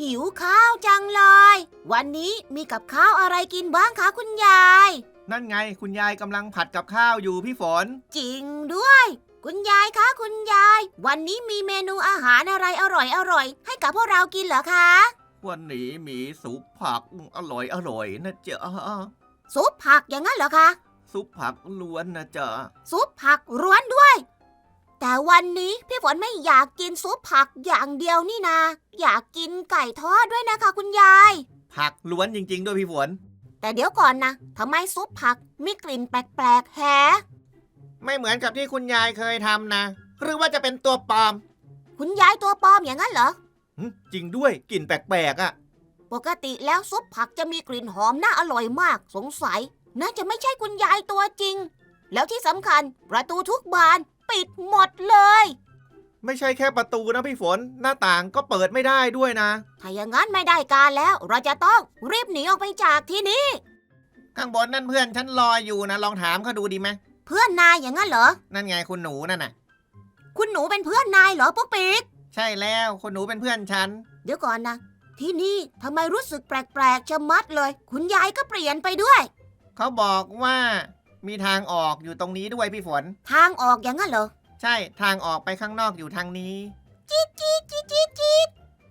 หิวข้าวจังเลย วันนี้มีกับข้าวอะไรกินบ้างคะคุณยาย นั่นไงคุณยายกำลังผัดกับข้าวอยู่พี่ฝน จริงด้วย คุณยายคะคุณยาย วันนี้มีเมนูอาหารอะไรอร่อยอร่อยๆให้กับพวกเรากินเหรอคะ วันนี้มีซุปผักอร่อยอร่อยนะจ๊ะซุปผักอย่างนั้นเหรอคะ ซุปผักล้วนนะจ๊ะซุปผักร้วนด้วย แต่วันนี้พี่ฝนไม่อยากกินซุปผักอย่างเดียวนี่นาอยากกินไก่ทอดด้วยนะคะ คุณยาย ผักล้วนจริง ๆ ด้วยพี่ฝน แต่เดี๋ยวก่อนนะทำไมซุปผักมีกลิ่นแปลกๆแฮะไม่เหมือนกับที่คุณยายเคยทำนะ หรือว่าจะเป็นตัวปลอมคุณยายตัวปลอมอย่างนั้นเหรอหึจริงด้วยกลิ่นแปลกๆอะ ปกติแล้วซุปผักจะมีกลิ่นหอมน่าอร่อยมาก สงสัย น่าจะไม่ใช่คุณยายตัวจริง แล้วที่สำคัญ ประตูทุกบาน ปิดหมดเลย ไม่ใช่แค่ประตูนะพี่ฝน หน้าต่างก็เปิดไม่ได้ด้วยนะ ถ้าอย่างนั้นไม่ได้การแล้ว เราจะต้องรีบหนีออกไปจากที่นี่ ข้างบนนั่นเพื่อนฉันรออยู่นะ ลองถามเขาดูดีไหมเพื่อนนายอย่างนั้นเหรอ นั่นไงคุณหนูนั่นน่ะ คุณหนูเป็นเพื่อนนายเหรอปุ๊กปิ๊กใช่แล้วคุณหนูเป็นเพื่อนฉัน เดี๋ยวก่อนนะ ที่นี่ทำไมรู้สึกแปลกๆชะมัดเลย คุณยายก็เปลี่ยนไปด้วย เขาบอกว่า มีทางออกอยู่ตรงนี้ด้วยพี่ฝน ทางออกอย่างนั้นเหรอ ใช่ทางออกไปข้างนอกอยู่ทางนี้จี๊ดจี๊ดจี๊ดจี๊ด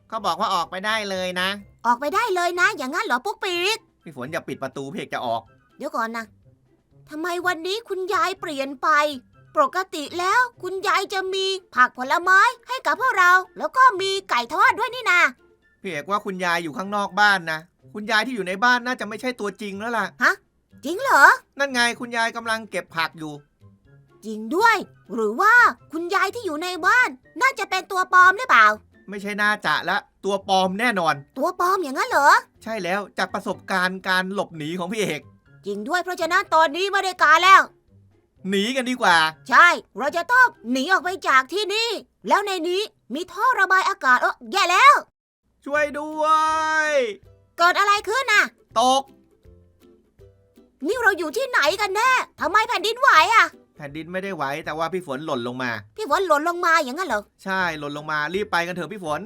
เขาบอกว่าออกไปได้เลยนะ ออกไปได้เลยนะ อย่างนั้นเหรอปุ๊กปิ๊กพี่ฝนอย่าปิดประตูเพกจะออก เดี๋ยวก่อนนะทำไมวันนี้คุณยายเปลี่ยนไป ปกติแล้วคุณยายจะมีผักผลไม้ให้กับพวกเรา แล้วก็มีไก่ทอดด้วยนี่นาพี่เอกว่าคุณยายอยู่ข้างนอกบ้านนะ คุณยายที่อยู่ในบ้านน่าจะไม่ใช่ตัวจริงแล้วล่ะ จริงเหรอ นั่นไงคุณยายกำลังเก็บผักอยู่ จริงด้วย หรือว่าคุณยายที่อยู่ในบ้าน น่าจะเป็นตัวปลอมหรือเปล่า ไม่ใช่น่าจะละ ตัวปลอมแน่นอน ตัวปลอมอย่างนั้นเหรอ ใช่แล้วจากประสบการณ์การหลบหนีของพี่เอกจริงด้วยเพราะฉะนั้นตอนนี้ไม่ได้การแล้ว หนีกันดีกว่า ใช่ เราจะต้องหนีออกไปจากที่นี่ แล้วในนี้มีท่อระบายอากาศเออแย่แล้ว ช่วยด้วย เกิดอะไรขึ้นน่ะ ตก นี่เราอยู่ที่ไหนกันแน่ทำไมแผ่นดินไหวอะ แผ่นดินไม่ได้ไหวแต่ว่าพี่ฝนหล่นลงมา พี่ฝนหล่นลงมาอย่างนั้นเหรอ ใช่หล่นลงมารีบไปกันเถอะพี่ฝน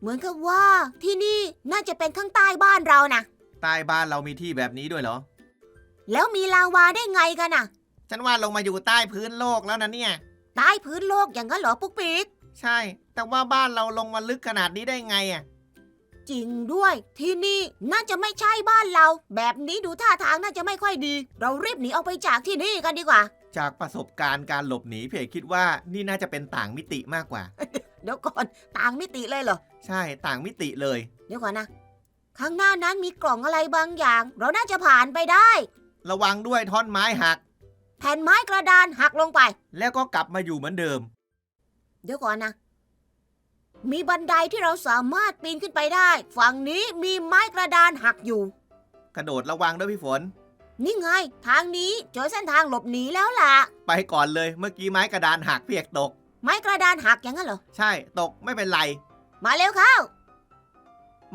เหมือนกับว่าที่นี่น่าจะเป็นข้างใต้บ้านเรานะใต้บ้านเรามีที่แบบนี้ด้วยเหรอ แล้วมีลาวาได้ไงกันน่ะ ฉันว่าลงมาอยู่ใต้พื้นโลกแล้วนะเนี่ย ใต้พื้นโลกอย่างนั้นเหรอปุ๊กปิ๊ก ใช่ แต่ว่าบ้านเราลงมาลึกขนาดนี้ได้ไงอะ จริงด้วย ที่นี่น่าจะไม่ใช่บ้านเรา แบบนี้ดูท่าทางน่าจะไม่ค่อยดี เรารีบหนีออกไปจากที่นี่กันดีกว่า จากประสบการณ์การหลบหนีพี่เอกคิดว่านี่น่าจะเป็นต่างมิติมากกว่า เดี๋ยวก่อนต่างมิติเลยเหรอ ใช่ต่างมิติเลย เดี๋ยวก่อนนะ ข้างหน้านั้นมีกล่องอะไรบางอย่าง เราน่าจะผ่านไปได้ ระวังด้วยท่อนไม้หัก แผ่นไม้กระดานหักลงไป แล้วก็กลับมาอยู่เหมือนเดิม เดี๋ยวก่อนนะ มีบันไดที่เราสามารถปีนขึ้นไปได้ ฝั่งนี้มีไม้กระดานหักอยู่ กระโดดระวังด้วยพี่ฝน นี่ไง ทางนี้เจอเส้นทางหลบหนีแล้วล่ะ ไปก่อนเลยเมื่อกี้ไม้กระดานหักพี่เอกตก ไม้กระดานหักอย่างนั้นเหรอ ใช่ตกไม่เป็นไร มาเร็วเข้า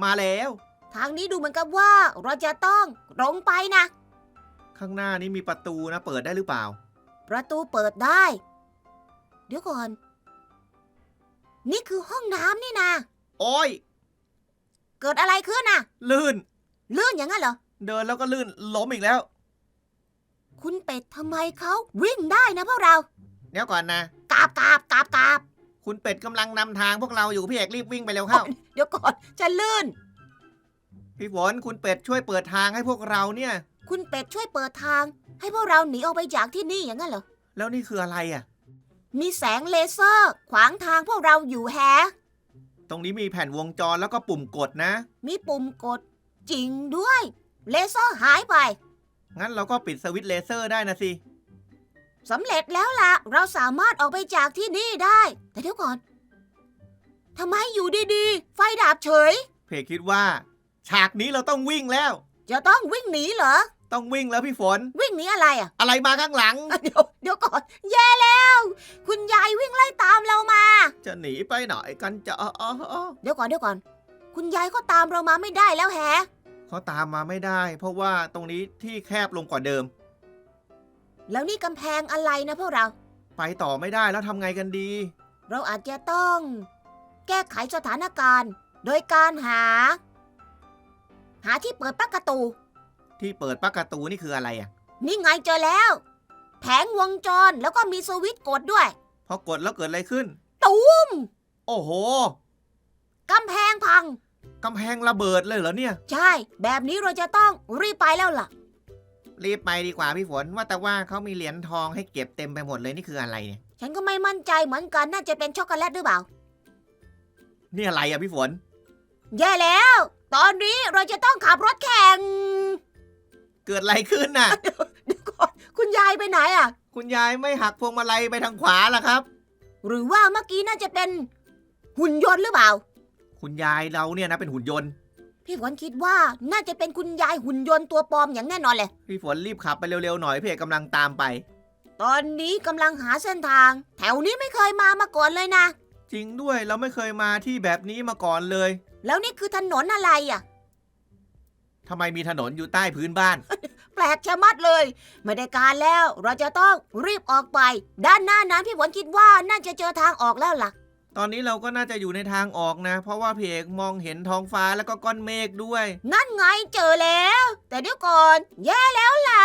มาแล้ว ทางนี้ดูเหมือนกับว่าเราจะต้องลงไปนะ ข้างหน้านี้มีประตูนะเปิดได้หรือเปล่า ประตูเปิดได้ เดี๋ยวก่อน นี่คือห้องน้ำนี่นะโอ้ย เกิดอะไรขึ้นน่ะ ลื่น ลื่นอย่างนั้นเหรอ เดินแล้วก็ลื่นล้มอีกแล้ว คุณเป็ดทำไมเขาวิ่งได้นะพวกเรา เดี๋ยวก่อนนะ กราบกราบกราบกราบคุณเป็ดกำลังนำทางพวกเราอยู่พี่เอกรีบวิ่งไปเร็วเข้า เดี๋ยวก่อนจะลื่น พี่ฝนคุณเป็ดช่วยเปิดทางให้พวกเราเนี่ย คุณเป็ดช่วยเปิดทาง ให้พวกเราหนีออกไปจากที่นี่อย่างนั้นเหรอ แล้วนี่คืออะไรอะ มีแสงเลเซอร์ ขวางทางพวกเราอยู่แฮะ ตรงนี้มีแผ่นวงจรแล้วก็ปุ่มกดนะ มีปุ่มกด จริงด้วย เลเซอร์หายไป งั้นเราก็ปิดสวิตช์เลเซอร์ได้นะสิ สำเร็จแล้วล่ะ เราสามารถออกไปจากที่นี่ได้ แต่เดี๋ยวก่อน ทำไมอยู่ดีๆ ไฟดับเฉย เพจคิดว่า ฉากนี้เราต้องวิ่งแล้ว จะต้องวิ่งหนีเหรอ ต้องวิ่งแล้วพี่ฝน วิ่งหนีอะไรอะ อะไรมาข้างหลัง เดี๋ยวเดี๋ยวก่อน แย่แล้ว คุณยายวิ่งไล่ตามเรามา จะหนีไปไหนกันจะเดี๋ยวก่อนเดี๋ยวก่อน คุณยายก็ตามเรามาไม่ได้แล้วแฮะเขาตามมาไม่ได้ เพราะว่าตรงนี้ที่แคบลงกว่าเดิม แล้วนี่กำแพงอะไรนะพวกเรา ไปต่อไม่ได้แล้วทำไงกันดี เราอาจจะต้อง แก้ไขสถานการณ์ โดยการหา หาที่เปิดปลั๊กประตู ที่เปิดปลั๊กประตูนี่คืออะไรอะ นี่ไงเจอแล้ว แผงวงจรแล้วก็มีสวิตช์กดด้วย พอกดแล้วเกิดอะไรขึ้น ตูม โอ้โหกำแพงพัง กำแพงระเบิดเลยเหรอเนี่ย ใช่ แบบนี้เราจะต้องรีบไปแล้วล่ะ รีบไปดีกว่าพี่ฝนว่าแต่ว่าเขามีเหรียญทองให้เก็บเต็มไปหมดเลยนี่คืออะไรเนี่ยฉันก็ไม่มั่นใจเหมือนกันน่าจะเป็นช็อกโกแลตหรือเปล่า นี่อะไรอะพี่ฝน แย่แล้ว ตอนนี้เราจะต้องขับรถแข่ง เกิดอะไรขึ้นน่ะ เดี๋ยวก่อนคุณยายไปไหนอะ คุณยายไม่หักพวงมาลัยไปทางขวาล่ะครับ หรือว่าเมื่อกี้น่าจะเป็นหุ่นยนต์หรือเปล่า คุณยายเราเนี่ยนะเป็นหุ่นยนต์ พี่ฝนคิดว่าน่าจะเป็นคุณยายหุ่นยนต์ตัวปลอมอย่างแน่นอนเลย พี่ฝนรีบขับไปเร็วๆหน่อยพี่เอกกำลังตามไป ตอนนี้กำลังหาเส้นทาง แถวนี้ไม่เคยมามาก่อนเลยนะ จริงด้วยเราไม่เคยมาที่แบบนี้มาก่อนเลย แล้วนี่คือถนนอะไรอะ ทำไมมีถนนอยู่ใต้พื้นบ้าน แปลกชะมัดเลย ไม่ได้การแล้ว เราจะต้องรีบออกไป ด้านหน้านั้นพี่ฝนคิดว่าน่าจะเจอทางออกแล้วล่ะ ตอนนี้เราก็น่าจะอยู่ในทางออกนะ เพราะว่าพี่เอกมองเห็นท้องฟ้าแล้วก็ก้อนเมฆด้วย นั่นไงเจอแล้ว แต่เดี๋ยวก่อน แย่แล้วล่ะ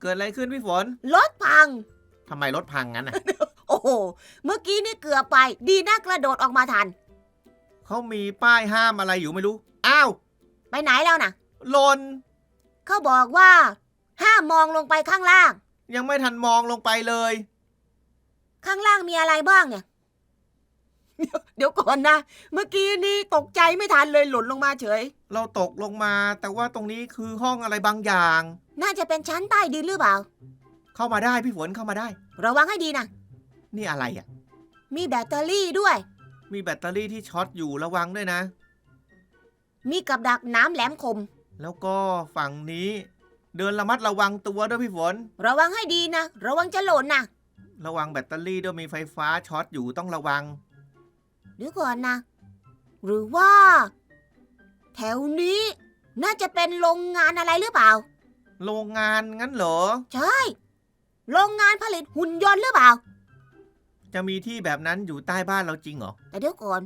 เกิดอะไรขึ้นพี่ฝนรถพัง ทำไมรถพังงั้นน่ะ โอ้โห เมื่อกี้นี่เกือบไป ดีนะกระโดดออกมาทัน เขามีป้ายห้ามอะไรอยู่ไม่รู้ อ้าว ไปไหนแล้วนะ หลนเขาบอกว่า ห้ามมองลงไปข้างล่าง ยังไม่ทันมองลงไปเลย ข้างล่างมีอะไรบ้างเนี่ย เดี๋ยวก่อนนะ เมื่อกี้นี่ตกใจไม่ทันเลยหล่นลงมาเฉย เราตกลงมา แต่ว่าตรงนี้คือห้องอะไรบางอย่าง น่าจะเป็นชั้นใต้ดินหรือเปล่า เข้ามาได้พี่ฝนเข้ามาได้ ระวังให้ดีนะ นี่อะไรอะ มีแบตเตอรี่ด้วย มีแบตเตอรี่ที่ช็อตอยู่ระวังด้วยนะ มีกับดักน้ำแหลมคม แล้วก็ฝั่งนี้ เดินระมัดระวังตัวด้วยพี่ฝน ระวังให้ดีนะ ระวังจะหล่นนะระวังแบตเตอรี่ด้วยมีไฟฟ้าช็อตอยู่ต้องระวัง เดี๋ยวก่อนนะ หรือว่า แถวนี้ น่าจะเป็นโรงงานอะไรหรือเปล่า โรงงานงั้นเหรอ ใช่ โรงงานผลิตหุ่นยนต์หรือเปล่า จะมีที่แบบนั้นอยู่ใต้บ้านเราจริงเหรอ แต่เดี๋ยวก่อน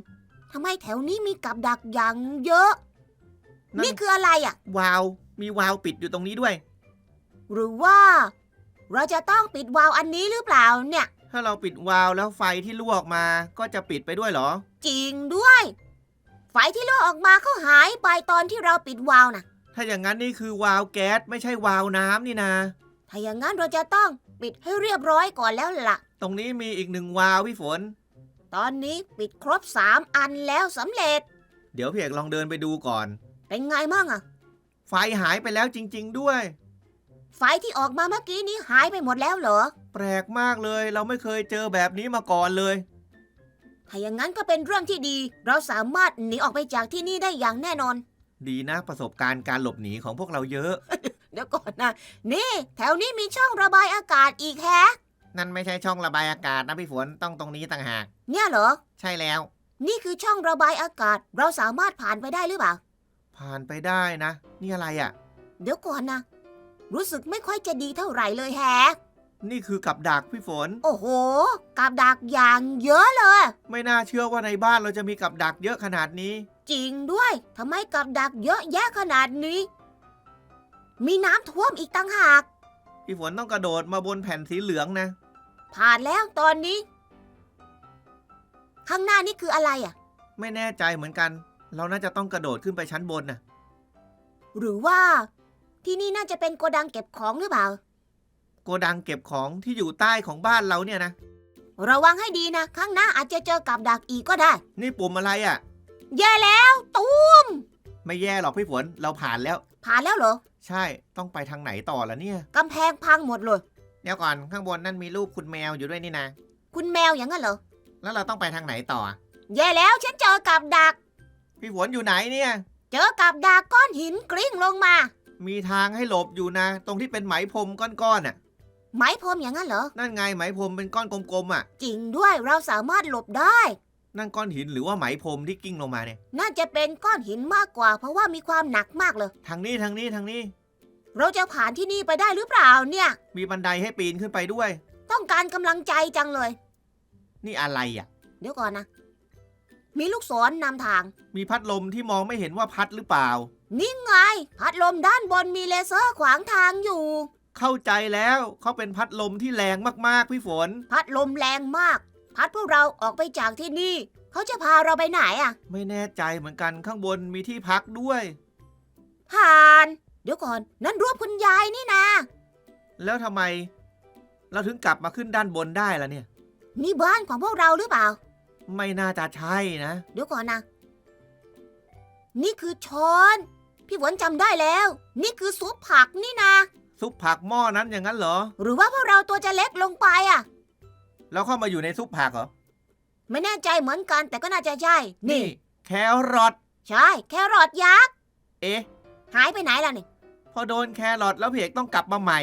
ทำไมแถวนี้มีกับดักอย่างเยอะ นั่น นี่คืออะไรอะ วาล์วมีวาล์วปิดอยู่ตรงนี้ด้วย หรือว่า เราจะต้องปิดวาล์วอันนี้หรือเปล่าเนี่ย ถ้าเราปิดวาล์วแล้วไฟที่ลวกมาก็จะปิดไปด้วยเหรอ จริงด้วย ไฟที่ลวกออกมาเขาหายไปตอนที่เราปิดวาล์วนะถ้าอย่างนั้นนี่คือวาล์วแก๊สไม่ใช่วาล์วน้ำนี่นะ ถ้าอย่างนั้นเราจะต้องปิดให้เรียบร้อยก่อนแล้วล่ะ ตรงนี้มีอีกหนึ่งวาล์วพี่ฝน ตอนนี้ปิดครบสามอันแล้วสำเร็จ เดี๋ยวพี่เอกลองเดินไปดูก่อน เป็นไงมั่งอะไฟหายไปแล้วจริง ๆ ด้วย ไฟที่ออกมาเมื่อกี้นี้หายไปหมดแล้วเหรอ แปลกมากเลย เราไม่เคยเจอแบบนี้มาก่อนเลย ถ้าอย่างนั้นก็เป็นเรื่องที่ดี เราสามารถหนีออกไปจากที่นี่ได้อย่างแน่นอน ดีนะประสบการณ์การหลบหนีของพวกเราเยอะ เดี๋ยวก่อนนะ นี่ แถวนี้มีช่องระบายอากาศอีกแฮะ นั่นไม่ใช่ช่องระบายอากาศนะพี่ฝนต้องตรงนี้ต่างหาก เนี่ยเหรอ ใช่แล้ว นี่คือช่องระบายอากาศ เราสามารถผ่านไปได้หรือเปล่า ผ่านไปได้นะ นี่อะไรอะ่ะ เดี๋ยวก่อนนะ รู้สึกไม่ค่อยจะดีเท่าไหร่เลยแฮะนี่คือกับดักพี่ฝน โอ้โห กับดักอย่างเยอะเลย ไม่น่าเชื่อว่าในบ้านเราจะมีกับดักเยอะขนาดนี้ จริงด้วยทำไมกับดักเยอะแยะขนาดนี้ มีน้ำท่วมอีกตั้งหาก พี่ฝนต้องกระโดดมาบนแผ่นสีเหลืองนะ ผ่านแล้วตอนนี้ ข้างหน้านี่คืออะไรอะ ไม่แน่ใจเหมือนกัน เราน่าจะต้องกระโดดขึ้นไปชั้นบนนะหรือว่า ที่นี่น่าจะเป็นโกดังเก็บของหรือเปล่า โกดังเก็บของที่อยู่ใต้ของบ้านเราเนี่ยนะ ระวังให้ดีนะ ข้างหน้าอาจจะเจอกับดักอีกก็ได้ นี่ปุ่มอะไรอะ่ะ แย่แล้วตู้ไม่แย่หรอกพี่ฝน เราผ่านแล้ว ผ่านแล้วเหรอใช่ต้องไปทางไหนต่อละเนี่ย กำแพงพังหมดเลย เดี๋ยวก่อนข้างบนนั่นมีรูปคุณแมวอยู่ด้วยนี่นะ คุณแมวอย่างนั้นเหรอ แล้วเราต้องไปทางไหนต่ออะแย่แล้วฉันเจอกับดัก พี่ฝนอยู่ไหนเนี่ย เจอกับดักก้อนหินกลิ้งลงมา มีทางให้หลบอยู่นะ ตรงที่เป็นไหมพรมก้อนๆอะ ไหมพรมอย่างนั้นเหรอ นั่นไงไหมพรมเป็นก้อนกลมๆอะ จริงด้วยเราสามารถหลบได้ นั่นก้อนหินหรือว่าไหมพรมที่กิ้งลงมาเนี่ย น่าจะเป็นก้อนหินมากกว่า เพราะว่ามีความหนักมากเลย ทางนี้ทางนี้ทางนี้ เราจะผ่านที่นี่ไปได้หรือเปล่าเนี่ย มีบันไดให้ปีนขึ้นไปด้วย ต้องการกำลังใจจังเลย นี่อะไรอะ เดี๋ยวก่อนนะ มีลูกศรนำทาง มีพัดลมที่มองไม่เห็นว่าพัดหรือเปล่า นี่ไง พัดลมด้านบนมีเลเซอร์ขวางทางอยู่ เข้าใจแล้วเขาเป็นพัดลมที่แรงมากๆพี่ฝน พัดลมแรงมาก พัดพวกเราออกไปจากที่นี่ เขาจะพาเราไปไหนอะ ไม่แน่ใจเหมือนกันข้างบนมีที่พักด้วย ผ่าน เดี๋ยวก่อน นั่นรูปคุณยายนี่นะแล้วทำไม เราถึงกลับมาขึ้นด้านบนได้ล่ะเนี่ย นี่บ้านของพวกเราหรือเปล่า ไม่น่าจะใช่นะ เดี๋ยวก่อนนะ นี่คือช้อน พี่ฝนจำได้แล้ว นี่คือซุปผักนี่นะ ซุปผักหม้อนั้นอย่างนั้นเหรอ หรือว่าพวกเราตัวจะเล็กลงไปอะ แล้วเข้ามาอยู่ในซุปผักเหรอ ไม่แน่ใจเหมือนกันแต่ก็น่าจะใช่ นี่ แครอทใช่ แครอทยักษ์เอ๊ะ หายไปไหนล่ะนี่ พอโดนแครอทแล้วพี่เอกต้องกลับมาใหม่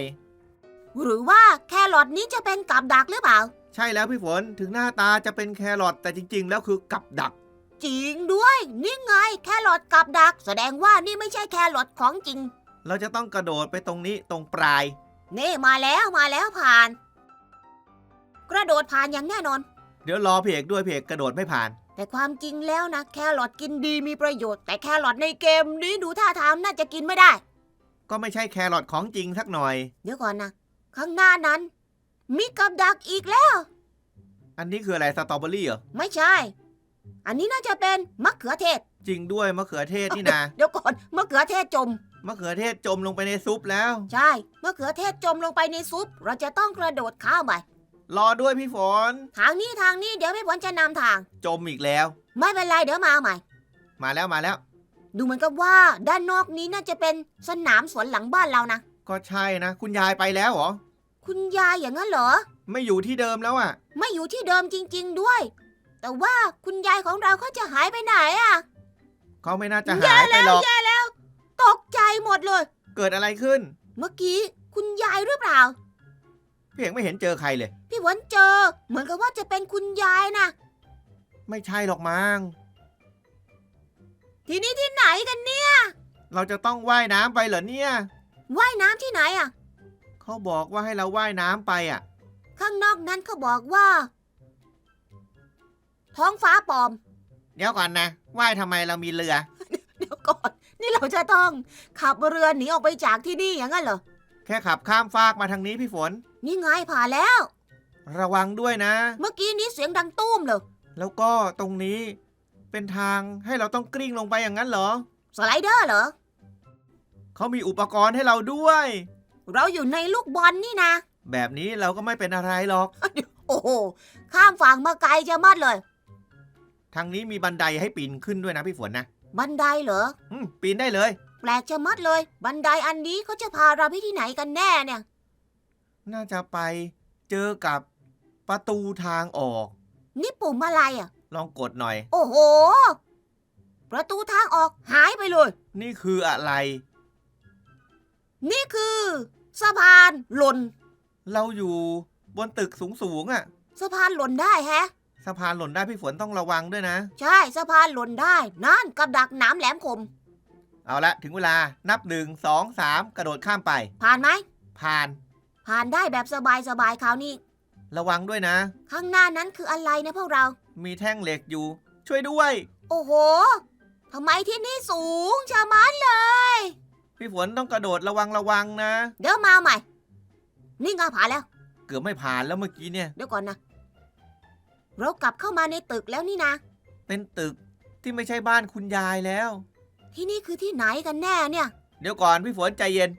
หรือว่าแครอทนี้จะเป็นกับดักหรือเปล่า ใช่แล้วพี่ฝนถึงหน้าตาจะเป็นแครอทแต่จริง ๆ แล้วคือกับดัก จริงด้วย นี่ไงแครอทกับดัก แสดงว่านี่ไม่ใช่แครอทของจริง เราจะต้องกระโดดไปตรงนี้ตรงปลาย นี่มาแล้วมาแล้วผ่าน กระโดดผ่านอย่างแน่นอน เดี๋ยวรอพี่เอกด้วยพี่เอกกระโดดไม่ผ่าน แต่ความจริงแล้วนะแครอทกินดีมีประโยชน์แต่แครอทในเกมนี้ดูท่าทางน่าจะกินไม่ได้ ก็ไม่ใช่แครอทของจริงสักหน่อย เดี๋ยวก่อนนะ ข้างหน้านั้น มีกับดักอีกแล้ว อันนี้คืออะไรสตรอเบอรี่เหรอ ไม่ใช่ อันนี้น่าจะเป็นมะเขือเทศ จริงด้วยมะเขือเทศนี่นะเดี๋ยวก่อนมะเขือเทศจม มะเขือเทศจมลงไปในซุปแล้ว ใช่มะเขือเทศจมลงไปในซุป เราจะต้องกระโดดข้ามไปรอด้วยพี่ฝน ทางนี้ทางนี้เดี๋ยวพี่ฝนจะนำทาง จมอีกแล้ว ไม่เป็นไรเดี๋ยวมาเอาใหม่ มาแล้วมาแล้ว ดูเหมือนกับว่าด้านนอกนี้น่าจะเป็นสนามสวนหลังบ้านเรานะ ก็ใช่นะ คุณยายไปแล้วเหรอ คุณยายอย่างนั้นเหรอ ไม่อยู่ที่เดิมแล้วอะ ไม่อยู่ที่เดิมจริง ๆด้วย แต่ว่าคุณยายของเราเขาจะหายไปไหนอะเขาไม่น่าจะหายไปหรอกแย่แล้วตกใจหมดเลย เกิดอะไรขึ้น เมื่อกี้คุณยายหรือเปล่า พี่เอกไม่เห็นเจอใครเลย พี่ฝนเจอ เหมือนกับว่าจะเป็นคุณยายนะไม่ใช่หรอกมั้งทีนี้ที่ไหนกันเนี่ย เราจะต้องว่ายน้ำไปเหรอเนี่ย ว่ายน้ำที่ไหนอะ เขาบอกว่าให้เราว่ายน้ำไปอะ ข้างนอกนั้นเขาบอกว่า ท้องฟ้าปลอม เดี๋ยวก่อนนะว่ายทำไมเรามีเรือ เดี๋ยวก่อน นี่เราจะต้องขับเรือหนีออกไปจากที่นี่อย่างนั้นเหรอ แค่ขับข้ามฟากมาทางนี้พี่ฝน นี่ไงผ่านแล้ว ระวังด้วยนะ เมื่อกี้นี้เสียงดังตุ้มเลย แล้วก็ตรงนี้เป็นทางให้เราต้องกลิ้งลงไปอย่างนั้นเหรอ สไลเดอร์เหรอ เขามีอุปกรณ์ให้เราด้วย เราอยู่ในลูกบอลนี่นะ แบบนี้เราก็ไม่เป็นอะไรหรอก โอ้โห ข้ามฝั่งมาไกลจะมัดเลย ทางนี้มีบันไดให้ปีนขึ้นด้วยนะพี่ฝนนะบันไดเหรอ อืมปีนได้เลย แปลกจะมัดเลย บันไดอันนี้เขาจะพาเราไปที่ไหนกันแน่เนี่ย น่าจะไปเจอกับประตูทางออก นี่ปุ่มอะไรอะ ลองกดหน่อย โอ้โห ประตูทางออกหายไปเลย นี่คืออะไร นี่คือ สะพานหล่นเราอยู่บนตึกสูงๆอะ่ะสะพานหล่นได้แฮะ สะพานหล่นได้พี่ฝนต้องระวังด้วยนะ ใช่สะพานหล่นได้ นั่นกับดักหน้ำแหลมคม เอาละถึงเวลานับหนึ่งสองสามกระโดดข้ามไป ผ่านไหม ผ่านผ่านได้แบบสบายๆคราวนี้ ระวังด้วยนะ ข้างหน้านั้นคืออะไรนะพวกเรา มีแท่งเหล็กอยู่ ช่วยด้วย โอ้โหทำไมที่นี่สูงชะมัดเลย พี่ฝนต้องกระโดดระวังระวังนะ เดี๋ยวมาใหม่ นี่ไงผ่านแล้ว เกือบไม่ผ่านแล้วเมื่อกี้เนี่ย เดี๋ยวก่อนนะ เรากลับเข้ามาในตึกแล้วนี่นะ เป็นตึกที่ไม่ใช่บ้านคุณยายแล้ว ที่นี่คือที่ไหนกันแน่เนี่ย เดี๋ยวก่อนพี่ฝนใจเย็น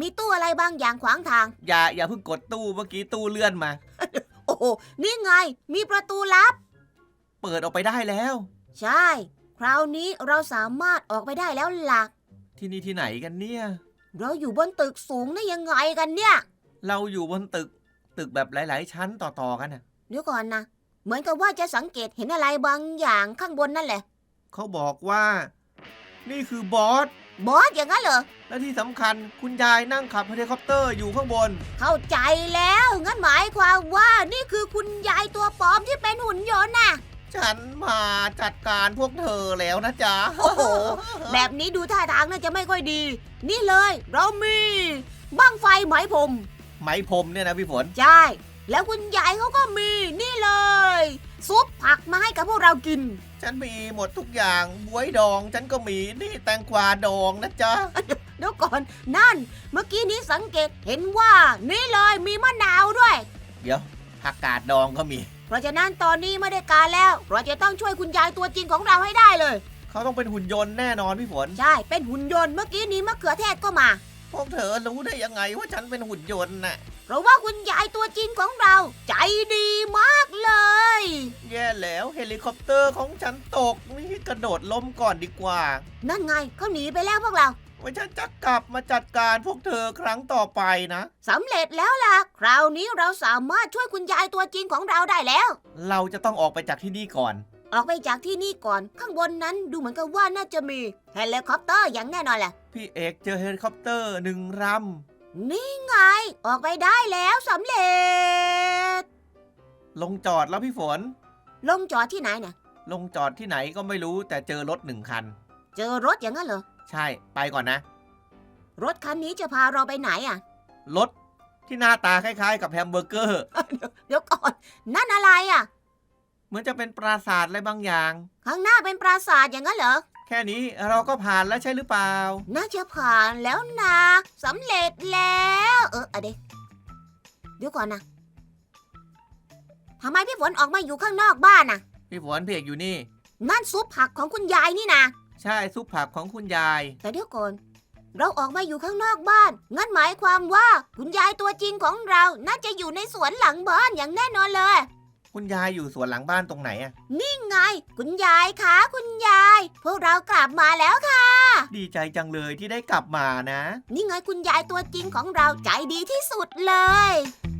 มีตู้อะไรบางอย่างขวางทาง อย่าอย่าเพิ่งกดตู้เมื่อกี้ตู้เลื่อนมา โอ้โห นี่ไง มีประตูลับ เปิดออกไปได้แล้ว ใช่ คราวนี้เราสามารถออกไปได้แล้วหลัก ที่นี่ที่ไหนกันเนี่ย เราอยู่บนตึกสูงได้ยังไงกันเนี่ย เราอยู่บนตึกตึกแบบหลาย ๆ ชั้นต่อ ๆ กันน่ะ เดี๋ยวก่อนนะ เหมือนกับว่าจะสังเกตเห็นอะไรบางอย่างข้างบนนั่นแหละ เขาบอกว่านี่คือบอส บอสอย่างนั้นเหรอ และที่สำคัญคุณยายนั่งขับเฮลิคอปเตอร์อยู่ข้างบน เข้าใจแล้ว งั้นหมายความว่านี่คือคุณยายตัวปลอมที่เป็นหุ่นยนต์น่ะ ฉันมาจัดการพวกเธอแล้วนะจ๊ะ โอ้โห แบบนี้ดูท่าทางน่าจะไม่ค่อยดี นี่เลย เรามีบ้างไฟไหมผม ไหมพรมเนี่ยนะพี่ฝน ใช่ แล้วคุณยายเขาก็มีนี่เลย ซุปผักมาให้กับพวกเรากิน ฉันมีหมดทุกอย่างบวยดอง ฉันก็มีนี่แตงกวาดองนะจ๊ะ เดี๋ยวก่อน นั่น เมื่อกี้นี้สังเกตเห็นว่า นี่เลยมีมะนาวด้วย เดี๋ยวผักกาดดองก็มี เพราะฉะนั้นตอนนี้ไม่ได้การแล้ว เราจะต้องช่วยคุณยายตัวจริงของเราให้ได้เลย เขาต้องเป็นหุ่นยนต์แน่นอนพี่ฝน ใช่ เป็นหุ่นยนต์เมื่อกี้นี้มะเขือเทศก็มา พวกเธอรู้ได้ยังไงว่าฉันเป็นหุ่นยนต์น่ะ เพราะว่าคุณยายตัวจริงของเรา ใจดีมากเลย แย่แล้วเฮลิคอปเตอร์ของฉันตกนี่กระโดดล้มก่อนดีกว่า นั่นไงเขาหนีไปแล้วพวกเรา ว่าฉันจะกลับมาจัดการพวกเธอครั้งต่อไปนะ สำเร็จแล้วล่ะ คราวนี้เราสามารถช่วยคุณยายตัวจริงของเราได้แล้ว เราจะต้องออกไปจากที่นี่ก่อน ออกไปจากที่นี่ก่อน ข้างบนนั้นดูเหมือนกับว่าน่าจะมีเฮลิคอปเตอร์อย่างแน่นอนแหละ พี่เอกเจอเฮลิคอปเตอร์หนึ่งลนี่ไง ออกไปได้แล้วสำเร็จำลงจอดแล้วพี่ฝน ลงจอดที่ไหนเนี่ยลงจอดที่ไหนก็ไม่รู้แต่เจอรถหนึ่งคัน เจอรถอย่างนั้นเหรอ ใช่ ไปก่อนนะ รถคันนี้จะพาเราไปไหนอะ รถที่หน้าตาคล้ายๆ กับแฮมเบอร์เกอร์ เดี๋ยวก่อน นั่นอะไรอะ เหมือนจะเป็นปราสาทอะไรบางอย่าง ข้างหน้าเป็นปราสาทอย่างนั้นเหรอ แค่นี้เราก็ผ่านแล้วใช่หรือเปล่า น่าจะผ่านแล้วนะสำเร็จแล้ว เอออะเดยวเดี๋ยวก่อนนะทำไมพี่ฝนออกมาอยู่ข้างนอกบ้านน่ะ พี่ฝนพี่เอกอยู่นี่ นั่นซุปผักของคุณยายนี่นะ ใช่ซุปผักของคุณยาย แต่เดี๋ยวก่อนเราออกมาอยู่ข้างนอกบ้าน งั้นหมายความว่าคุณยายตัวจริงของเราน่าจะอยู่ในสวนหลังบ้านอย่างแน่นอนเลย คุณยายอยู่สวนหลังบ้านตรงไหนอะนี่ไง คุณยายคะคุณยาย พวกเรากลับมาแล้วค่ะ ดีใจจังเลยที่ได้กลับมานะ นี่ไงคุณยายตัวจริงของเราใจดีที่สุดเลยเ